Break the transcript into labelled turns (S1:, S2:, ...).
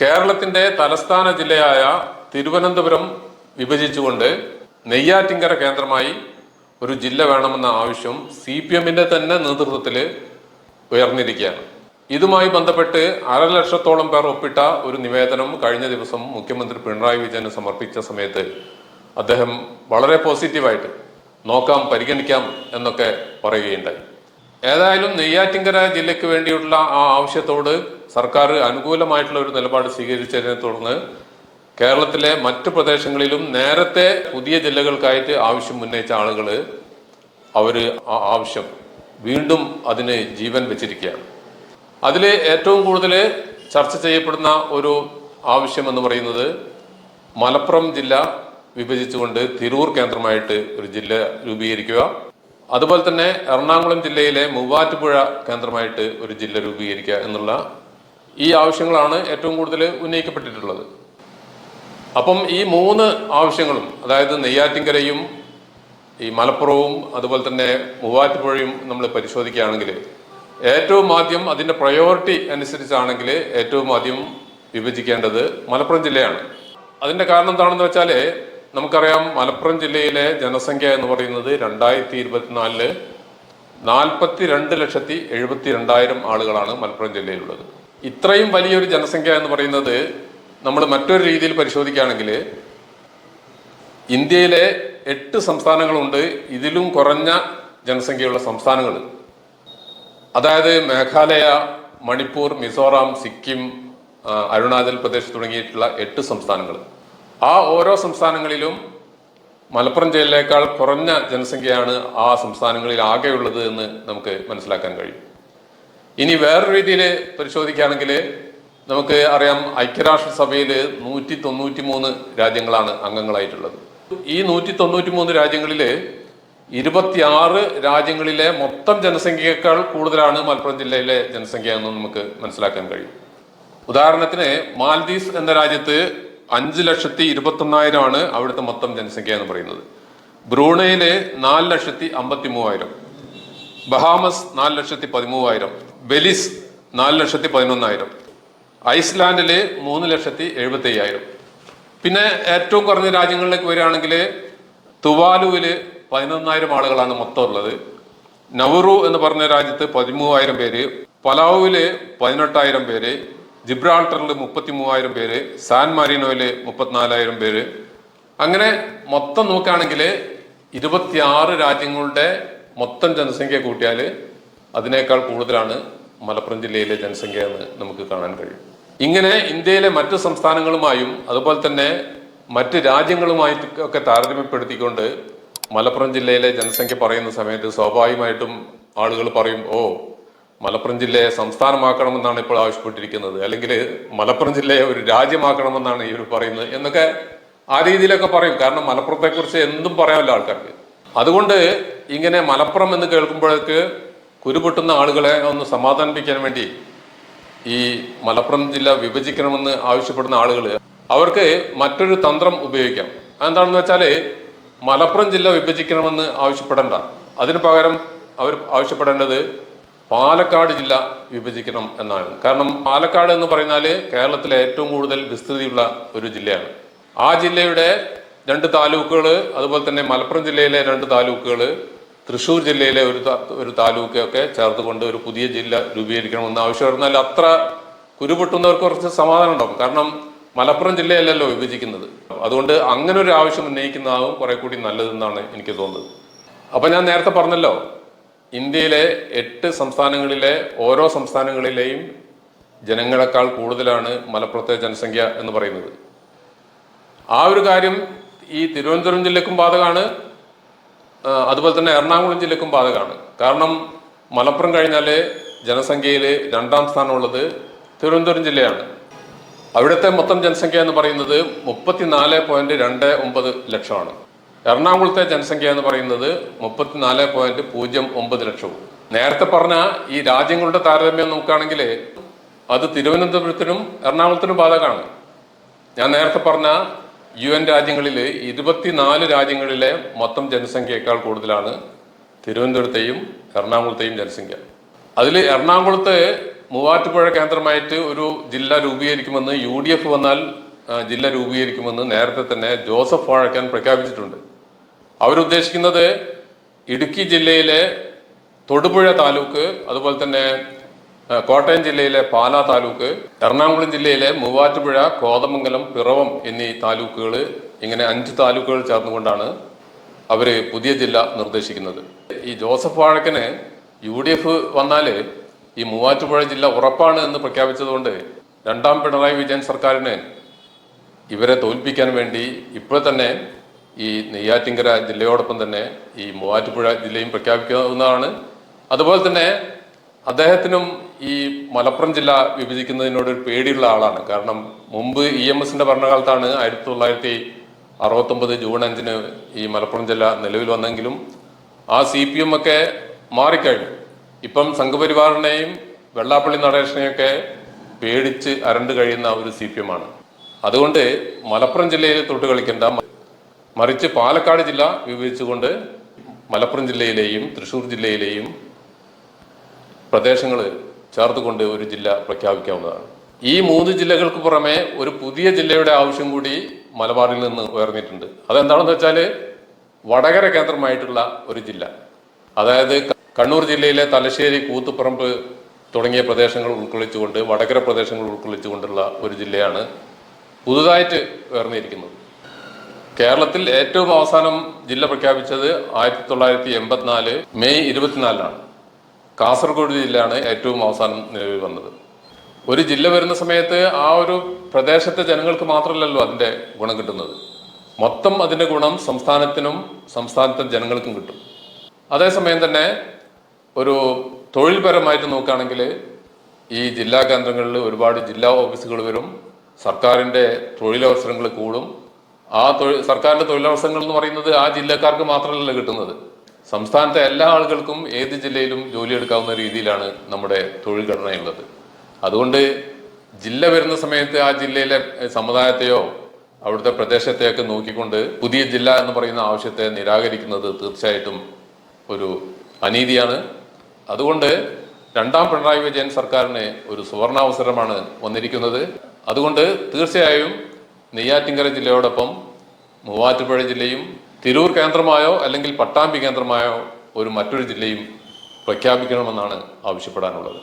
S1: കേരളത്തിന്റെ തലസ്ഥാന ജില്ലയായ തിരുവനന്തപുരം വിഭജിച്ചുകൊണ്ട് നെയ്യാറ്റിങ്കര കേന്ദ്രമായി ഒരു ജില്ല വേണമെന്ന ആവശ്യം സി പി എമ്മിന്റെ തന്നെ നേതൃത്വത്തിൽ ഉയർന്നിരിക്കുകയാണ്. ഇതുമായി ബന്ധപ്പെട്ട് അരലക്ഷത്തോളം പേർ ഒപ്പിട്ട ഒരു നിവേദനം കഴിഞ്ഞ ദിവസം മുഖ്യമന്ത്രി പിണറായി വിജയന് സമർപ്പിച്ച സമയത്ത് അദ്ദേഹം വളരെ പോസിറ്റീവായിട്ട് നോക്കാം പരിഗണിക്കാം എന്നൊക്കെ പറയുകയുണ്ടായി. ഏതായാലും നെയ്യാറ്റിങ്കര ജില്ലയ്ക്ക് വേണ്ടിയുള്ള ആ ആവശ്യത്തോട് സർക്കാർ അനുകൂലമായിട്ടുള്ള ഒരു നിലപാട് സ്വീകരിച്ചതിനെ തുടർന്ന് കേരളത്തിലെ മറ്റു പ്രദേശങ്ങളിലും നേരത്തെ പുതിയ ജില്ലകൾക്കായിട്ട് ആവശ്യം ഉന്നയിച്ച ആളുകൾ അവർ ആവശ്യം വീണ്ടും അതിന് ജീവൻ വെച്ചിരിക്കുകയാണ്. അതിൽ ഏറ്റവും കൂടുതൽ ചർച്ച ചെയ്യപ്പെടുന്ന ഒരു ആവശ്യം എന്ന് പറയുന്നത് മലപ്പുറം ജില്ല വിഭജിച്ചുകൊണ്ട് തിരൂർ കേന്ദ്രമായിട്ട് ഒരു ജില്ല രൂപീകരിക്കുക. അതുപോലെ തന്നെ എറണാകുളം ജില്ലയിലെ മൂവാറ്റുപുഴ കേന്ദ്രമായിട്ട് ഒരു ജില്ല രൂപീകരിക്കുക എന്നുള്ള ഈ ആവശ്യങ്ങളാണ് ഏറ്റവും കൂടുതൽ ഉന്നയിക്കപ്പെട്ടിട്ടുള്ളത്. അപ്പം ഈ മൂന്ന് ആവശ്യങ്ങളും അതായത് നെയ്യാറ്റിൻകരയും ഈ മലപ്പുറവും അതുപോലെ തന്നെ മൂവാറ്റുപുഴയും നമ്മൾ പരിശോധിക്കുകയാണെങ്കിൽ ഏറ്റവും ആദ്യം അതിന്റെ പ്രയോറിറ്റി അനുസരിച്ചാണെങ്കിൽ ഏറ്റവും ആദ്യം വിഭജിക്കേണ്ടത് മലപ്പുറം ജില്ലയാണ്. അതിന്റെ കാരണം എന്താണെന്ന് വെച്ചാൽ നമുക്കറിയാം മലപ്പുറം ജില്ലയിലെ ജനസംഖ്യ എന്ന് പറയുന്നത് രണ്ടായിരത്തി ഇരുപത്തിനാലിൽ നാൽപ്പത്തി രണ്ട് ലക്ഷത്തി എഴുപത്തി രണ്ടായിരം ആളുകളാണ് മലപ്പുറം ജില്ലയിലുള്ളത്. ഇത്രയും വലിയൊരു ജനസംഖ്യ എന്ന് പറയുന്നത് നമ്മൾ മറ്റൊരു രീതിയിൽ പരിശോധിക്കുകയാണെങ്കിൽ ഇന്ത്യയിലെ എട്ട് സംസ്ഥാനങ്ങളുണ്ട് ഇതിലും കുറഞ്ഞ ജനസംഖ്യയുള്ള സംസ്ഥാനങ്ങൾ. അതായത് മേഘാലയ മണിപ്പൂർ മിസോറാം സിക്കിം അരുണാചൽ പ്രദേശ് തുടങ്ങിയിട്ടുള്ള എട്ട് സംസ്ഥാനങ്ങൾ. ആ ഓരോ സംസ്ഥാനങ്ങളിലും മലപ്പുറം ജില്ലയേക്കാൾ കുറഞ്ഞ ജനസംഖ്യയാണ് ആ സംസ്ഥാനങ്ങളിൽ ആകെയുള്ളത് എന്ന് നമുക്ക് മനസ്സിലാക്കാൻ കഴിയും. ഇനി വേറൊരു രീതിയിൽ പരിശോധിക്കുകയാണെങ്കിൽ നമുക്ക് അറിയാം ഐക്യരാഷ്ട്രസഭയിൽ നൂറ്റി തൊണ്ണൂറ്റി മൂന്ന് രാജ്യങ്ങളാണ് അംഗങ്ങളായിട്ടുള്ളത്. ഈ നൂറ്റി തൊണ്ണൂറ്റി മൂന്ന് രാജ്യങ്ങളിൽ ഇരുപത്തിയാറ് രാജ്യങ്ങളിലെ മൊത്തം ജനസംഖ്യയേക്കാൾ കൂടുതലാണ് മലപ്പുറം ജില്ലയിലെ ജനസംഖ്യ എന്ന് നമുക്ക് മനസ്സിലാക്കാൻ കഴിയും. ഉദാഹരണത്തിന് മാൽദീവ്സ് എന്ന രാജ്യത്ത് അഞ്ച് ലക്ഷത്തി ഇരുപത്തൊന്നായിരം ആണ് അവിടുത്തെ മൊത്തം ജനസംഖ്യ എന്ന് പറയുന്നത്. ബ്രൂണയിലെ നാല് ലക്ഷത്തി അമ്പത്തി മൂവായിരം ബഹാമസ് നാല് ലക്ഷത്തി പതിമൂവായിരം. ബെലിസ് നാല് ലക്ഷത്തി പതിനൊന്നായിരം ഐസ്ലാൻഡിൽ മൂന്ന് ലക്ഷത്തി എഴുപത്തി അയ്യായിരം പിന്നെ ഏറ്റവും കുറഞ്ഞ രാജ്യങ്ങളിലേക്ക് വരികയാണെങ്കിൽ തുവാലുവിൽ പതിനൊന്നായിരം ആളുകളാണ് മൊത്തം ഉള്ളത്. നവറു എന്ന് പറഞ്ഞ രാജ്യത്ത് പതിമൂവായിരം പേര് പലാവുവിൽ പതിനെട്ടായിരം പേര് ജിബ്രാൾട്ടറിൽ മുപ്പത്തി മൂവായിരം പേര് സാൻ മാരിനോയിൽ മുപ്പത്തിനാലായിരം പേര്. അങ്ങനെ മൊത്തം നോക്കുകയാണെങ്കിൽ ഇരുപത്തിയാറ് രാജ്യങ്ങളുടെ മൊത്തം ജനസംഖ്യ കൂട്ടിയാൽ അതിനേക്കാൾ കൂടുതലാണ് മലപ്പുറം ജില്ലയിലെ ജനസംഖ്യ എന്ന് നമുക്ക് കാണാൻ കഴിയും. ഇങ്ങനെ ഇന്ത്യയിലെ മറ്റ് സംസ്ഥാനങ്ങളുമായും അതുപോലെ തന്നെ മറ്റ് രാജ്യങ്ങളുമായി ഒക്കെ താരതമ്യപ്പെടുത്തിക്കൊണ്ട് മലപ്പുറം ജില്ലയിലെ ജനസംഖ്യ പറയുന്ന സമയത്ത് സ്വാഭാവികമായിട്ടും ആളുകൾ പറയും ഓ മലപ്പുറം ജില്ലയെ സംസ്ഥാനമാക്കണമെന്നാണ് ഇപ്പോൾ ആവശ്യപ്പെട്ടിരിക്കുന്നത്. അല്ലെങ്കിൽ മലപ്പുറം ജില്ലയെ ഒരു രാജ്യമാക്കണമെന്നാണ് ഇവർ പറയുന്നത്. എന്നൊക്കെ ആ രീതിയിലൊക്കെ പറയും. കാരണം മലപ്പുറത്തെക്കുറിച്ച് എന്തും പറയാമല്ലോ ആൾക്കാർക്ക്. അതുകൊണ്ട് ഇങ്ങനെ മലപ്പുറം എന്ന് കേൾക്കുമ്പോഴേക്ക് കുരുപൊട്ടുന്ന ആളുകളെ ഒന്ന് സമാധാനിപ്പിക്കാൻ വേണ്ടി ഈ മലപ്പുറം ജില്ല വിഭജിക്കണമെന്ന് ആവശ്യപ്പെടുന്ന ആളുകൾ അവർക്ക് മറ്റൊരു തന്ത്രം ഉപയോഗിക്കാം. അതെന്താണെന്ന് വെച്ചാൽ മലപ്പുറം ജില്ല വിഭജിക്കണമെന്ന് ആവശ്യപ്പെടേണ്ട. അതിന് പകരം അവർ ആവശ്യപ്പെടേണ്ടത് പാലക്കാട് ജില്ല വിഭജിക്കണം എന്നാണ്. കാരണം പാലക്കാട് എന്ന് പറഞ്ഞാൽ കേരളത്തിലെ ഏറ്റവും കൂടുതൽ വിസ്തൃതിയുള്ള ഒരു ജില്ലയാണ്. ആ ജില്ലയുടെ രണ്ട് താലൂക്കുകൾ അതുപോലെ തന്നെ മലപ്പുറം ജില്ലയിലെ രണ്ട് താലൂക്കുകൾ തൃശ്ശൂർ ജില്ലയിലെ ഒരു ഒരു താലൂക്കൊക്കെ ചേർത്തുകൊണ്ട് ഒരു പുതിയ ജില്ല രൂപീകരിക്കണമെന്ന് ആവശ്യം പറഞ്ഞാൽ അത്ര കുരുപൊട്ടുന്നവർക്ക് കുറച്ച് സമാധാനം ഉണ്ടാവും. കാരണം മലപ്പുറം ജില്ലയല്ലല്ലോ വിഭജിക്കുന്നത്. അതുകൊണ്ട് അങ്ങനെ ഒരു ആവശ്യം ഉന്നയിക്കുന്നതാവും കുറെ കൂടി നല്ലതെന്നാണ് എനിക്ക് തോന്നുന്നത്. അപ്പൊ ഞാൻ നേരത്തെ പറഞ്ഞല്ലോ ഇന്ത്യയിലെ എട്ട് സംസ്ഥാനങ്ങളിലെ ഓരോ സംസ്ഥാനങ്ങളിലെയും ജനങ്ങളെക്കാൾ കൂടുതലാണ് മലപ്പുറത്തെ ജനസംഖ്യ എന്ന് പറയുന്നത്. ആ ഒരു കാര്യം ഈ തിരുവനന്തപുരം ജില്ലക്കും ബാധകമാണ്. അതുപോലെ തന്നെ എറണാകുളം ജില്ലക്കും ബാധകമാണ്. കാരണം മലപ്പുറം കഴിഞ്ഞാൽ ജനസംഖ്യയിൽ രണ്ടാം സ്ഥാനമുള്ളത് തിരുവനന്തപുരം ജില്ലയാണ്. അവിടുത്തെ മൊത്തം ജനസംഖ്യ എന്ന് പറയുന്നത് മുപ്പത്തിനാല് പോയിന്റ് രണ്ട് ഒമ്പത് ലക്ഷമാണ്. എറണാകുളത്തെ ജനസംഖ്യ എന്ന് പറയുന്നത് മുപ്പത്തിനാല് പോയിന്റ് പൂജ്യം ഒമ്പത് ലക്ഷവും. നേരത്തെ പറഞ്ഞ ഈ രാജ്യങ്ങളുടെ താരതമ്യം നോക്കുകയാണെങ്കിൽ അത് തിരുവനന്തപുരത്തിനും എറണാകുളത്തിനും ബാധകമാണ്. ഞാൻ നേരത്തെ പറഞ്ഞ യു എൻ രാജ്യങ്ങളിൽ ഇരുപത്തിനാല് രാജ്യങ്ങളിലെ മൊത്തം ജനസംഖ്യയേക്കാൾ കൂടുതലാണ് തിരുവനന്തപുരത്തെയും എറണാകുളത്തെയും ജനസംഖ്യ. അതിൽ എറണാകുളത്തെ മൂവാറ്റുപുഴ കേന്ദ്രമായിട്ട് ഒരു ജില്ല രൂപീകരിക്കുമെന്ന് യു ഡി എഫ് വന്നാൽ ജില്ല രൂപീകരിക്കുമെന്ന് നേരത്തെ തന്നെ ജോസഫ് വാഴക്കൻ പ്രഖ്യാപിച്ചിട്ടുണ്ട്. അവരുദ്ദേശിക്കുന്നത് ഇടുക്കി ജില്ലയിലെ തൊടുപുഴ താലൂക്ക് അതുപോലെ തന്നെ കോട്ടയം ജില്ലയിലെ പാലാ താലൂക്ക് എറണാകുളം ജില്ലയിലെ മൂവാറ്റുപുഴ കോതമംഗലം പിറവം എന്നീ താലൂക്കുകൾ ഇങ്ങനെ അഞ്ച് താലൂക്കുകൾ ചേർന്നുകൊണ്ടാണ് അവർ പുതിയ ജില്ല നിർദ്ദേശിക്കുന്നത്. ഈ Joseph Vazhakkan U D F വന്നാൽ ഈ മൂവാറ്റുപുഴ ജില്ല ഉറപ്പാണ് എന്ന് പ്രഖ്യാപിച്ചതുകൊണ്ട് രണ്ടാം പിണറായി വിജയൻ സർക്കാരിന് ഇവരെ തോൽപ്പിക്കാൻ വേണ്ടി ഇപ്പോൾ തന്നെ ഈ നെയ്യാറ്റിങ്കര ജില്ലയോടൊപ്പം തന്നെ ഈ മൂവാറ്റുപുഴ ജില്ലയും പ്രഖ്യാപിക്കാവുന്നതാണ്. അതുപോലെ തന്നെ അദ്ദേഹത്തിനും ഈ മലപ്പുറം ജില്ല വിഭജിക്കുന്നതിനോട് ഒരു പേടിയുള്ള ആളാണ്. കാരണം മുമ്പ് ഇ എം എസിന്റെ ഭരണകാലത്താണ് ആയിരത്തി തൊള്ളായിരത്തി അറുപത്തൊമ്പത് ജൂൺ അഞ്ചിന് ഈ മലപ്പുറം ജില്ല നിലവിൽ വന്നെങ്കിലും ആ സി പി എം ഒക്കെ മാറിക്കഴിഞ്ഞു. ഇപ്പം സംഘപരിവാറിനെയും വെള്ളാപ്പള്ളി നടേശനെയൊക്കെ പേടിച്ച് അരണ്ട് കഴിയുന്ന ഒരു സി പി എം ആണ്. അതുകൊണ്ട് മലപ്പുറം ജില്ലയിൽ തൊട്ട് കളിക്കേണ്ട മറിച്ച് പാലക്കാട് ജില്ല വിഭജിച്ചുകൊണ്ട് മലപ്പുറം ജില്ലയിലെയും തൃശ്ശൂർ ജില്ലയിലെയും പ്രദേശങ്ങൾ ചേർത്തുകൊണ്ട് ഒരു ജില്ല പ്രഖ്യാപിക്കാവുന്നതാണ്. ഈ മൂന്ന് ജില്ലകൾക്ക് പുറമെ ഒരു പുതിയ ജില്ലയുടെ ആവശ്യം കൂടി മലബാറിൽ നിന്ന് ഉയർന്നിട്ടുണ്ട്. അതെന്താണെന്ന് വെച്ചാൽ വടകര കേന്ദ്രമായിട്ടുള്ള ഒരു ജില്ല. അതായത് കണ്ണൂർ ജില്ലയിലെ തലശ്ശേരി കൂത്തുപറമ്പ് തുടങ്ങിയ പ്രദേശങ്ങൾ ഉൾക്കൊള്ളിച്ചുകൊണ്ട് വടകര പ്രദേശങ്ങൾ ഉൾക്കൊള്ളിച്ചുകൊണ്ടുള്ള ഒരു ജില്ലയാണ് പുതുതായിട്ട് ഉയർന്നിരിക്കുന്നത്. കേരളത്തിൽ ഏറ്റവും അവസാനം ജില്ല പ്രഖ്യാപിച്ചത് ആയിരത്തി തൊള്ളായിരത്തി എൺപത്തിനാല് മെയ് ഇരുപത്തിനാലിനാണ്. കാസർഗോഡ് ജില്ലയാണ് ഏറ്റവും അവസാനം നിലവിൽ വന്നത്. ഒരു ജില്ല വരുന്ന സമയത്ത് ആ ഒരു പ്രദേശത്തെ ജനങ്ങൾക്ക് മാത്രമല്ലല്ലോ അതിന്റെ ഗുണം കിട്ടുന്നത്. മൊത്തം അതിന്റെ ഗുണം സംസ്ഥാനത്തിനും സംസ്ഥാനത്തെ ജനങ്ങൾക്കും കിട്ടും. അതേസമയം തന്നെ ഒരു തൊഴിൽപരമായിട്ട് നോക്കുകയാണെങ്കിൽ ഈ ജില്ലാ കേന്ദ്രങ്ങളിൽ ഒരുപാട് ജില്ലാ ഓഫീസുകൾ വരും സർക്കാരിന്റെ തൊഴിലവസരങ്ങൾ കൂടും. ആ തൊഴിൽ സർക്കാരിന്റെ തൊഴിലവസരങ്ങൾ എന്ന് പറയുന്നത് ആ ജില്ലക്കാർക്ക് മാത്രമല്ല കിട്ടുന്നത്. സംസ്ഥാനത്തെ എല്ലാ ആളുകൾക്കും ഏത് ജില്ലയിലും ജോലിയെടുക്കാവുന്ന രീതിയിലാണ് നമ്മുടെ തൊഴിൽ ഘടനയുള്ളത്. അതുകൊണ്ട് ജില്ല വരുന്ന സമയത്ത് ആ ജില്ലയിലെ സമുദായത്തെയോ അവിടുത്തെ പ്രദേശത്തെയൊക്കെ നോക്കിക്കൊണ്ട് പുതിയ ജില്ല എന്ന് പറയുന്ന ആവശ്യത്തെ നിരാകരിക്കുന്നത് തീർച്ചയായിട്ടും ഒരു അനീതിയാണ്. അതുകൊണ്ട് രണ്ടാം പിണറായി വിജയൻ സർക്കാരിന് ഒരു സുവർണാവസരമാണ് വന്നിരിക്കുന്നത്. അതുകൊണ്ട് തീർച്ചയായും നെയ്യാറ്റിങ്കര ജില്ലയോടൊപ്പം മൂവാറ്റുപുഴ ജില്ലയും തിരൂർ കേന്ദ്രമായോ അല്ലെങ്കിൽ പട്ടാമ്പി കേന്ദ്രമായോ ഒരു മറ്റൊരു ജില്ലയും പ്രഖ്യാപിക്കണമെന്നാണ് ആവശ്യപ്പെടാനുള്ളത്.